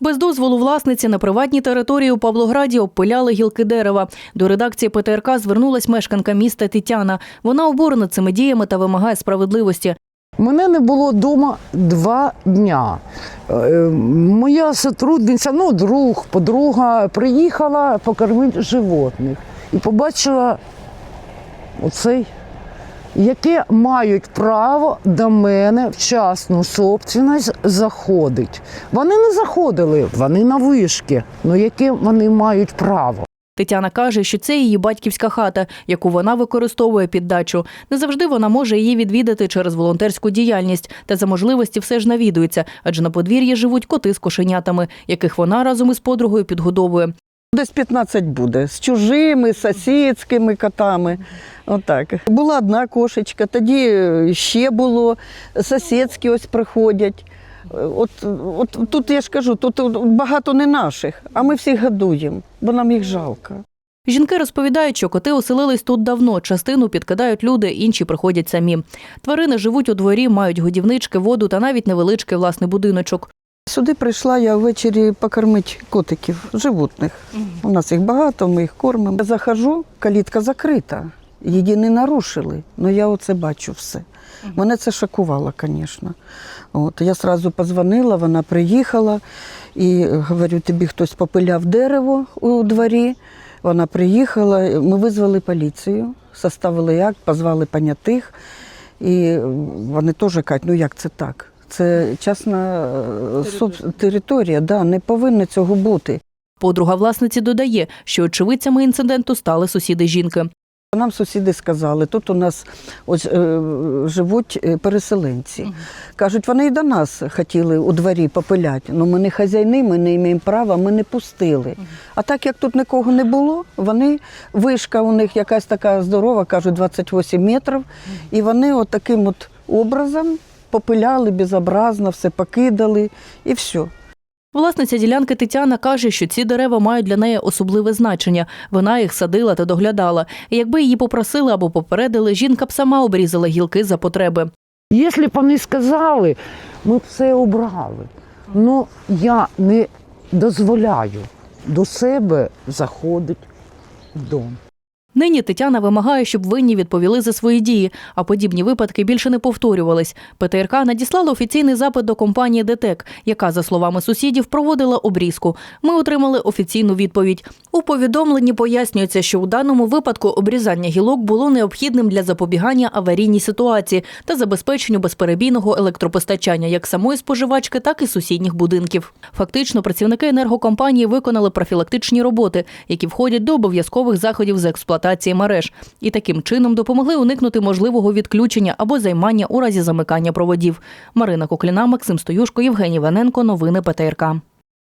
Без дозволу власниці на приватній території у Павлограді обпиляли гілки дерева. До редакції ПТРК звернулась мешканка міста Тетяна. Вона обурена цими діями та вимагає справедливості. Мене не було вдома два дня. Е, Моя сотрудниця, ну, друг, подруга, приїхала покормити животних і побачила оцей, яке мають право до мене в частну собственність заходить. Вони не заходили, вони на вишки. Ну яке вони мають право? Тетяна каже, що це її батьківська хата, яку вона використовує під дачу. Не завжди вона може її відвідати через волонтерську діяльність, та за можливості все ж навідується, адже на подвір'ї живуть коти з кошенятами, яких вона разом із подругою підгодовує. Десь 15 буде з чужими, сусідськими котами. Отак. Була одна кошечка, тоді ще було, сусідські ось приходять. От, от тут я ж кажу, тут багато не наших, а ми всіх годуємо, бо нам їх жалко. Жінки розповідають, що коти оселились тут давно. Частину підкидають люди, інші приходять самі. Тварини живуть у дворі, мають годівнички, воду та навіть невеличкий власний будиночок. Сюди прийшла я ввечері покормити котиків, животних. У нас їх багато, ми їх кормимо. Я захожу, калітка закрита. Її не нарушили. Ну я оце бачу все. Мене це шокувало, звісно. От, я одразу позвонила, вона приїхала і говорю, тобі хтось попиляв дерево у дворі. Вона приїхала, ми визвали поліцію, составили акт, позвали понятих. І вони теж кажуть, ну як це так? Це частна е, соб- територія, да, не повинно цього бути. Подруга власниці додає, що очевидцями інциденту стали сусіди жінки. Нам сусіди сказали, тут у нас ось е, живуть е, переселенці. Кажуть, вони і до нас хотіли у дворі попиляти. Ну ми не хазяйни, ми не маємо права, ми не пустили. А так як тут нікого не було, вони вишка у них якась така здорова, кажуть, 28 метрів. І вони от таким от образом попиляли безобразно, все покидали і все. Власниця ділянки Тетяна каже, що ці дерева мають для неї особливе значення. Вона їх садила та доглядала. І якби її попросили або попередили, жінка б сама обрізала гілки за потреби. Якщо б вони сказали, ми б все обрали. Ну я не дозволяю до себе заходити в дом. Нині Тетяна вимагає, щоб винні відповіли за свої дії, а подібні випадки більше не повторювались. ПТРК надіслала офіційний запит до компанії ДТЕК, яка, за словами сусідів, проводила обрізку. Ми отримали офіційну відповідь. У повідомленні пояснюється, що у даному випадку обрізання гілок було необхідним для запобігання аварійній ситуації та забезпеченню безперебійного електропостачання як самої споживачки, так і сусідніх будинків. Фактично, працівники енергокомпанії виконали профілактичні роботи, які входять до обов'язкових заходів з експлуатації мереж, і таким чином допомогли уникнути можливого відключення або займання у разі замикання проводів. Марина Кокліна, Максим Стоюшко, Євгеній Ваненко. Новини ПТРК.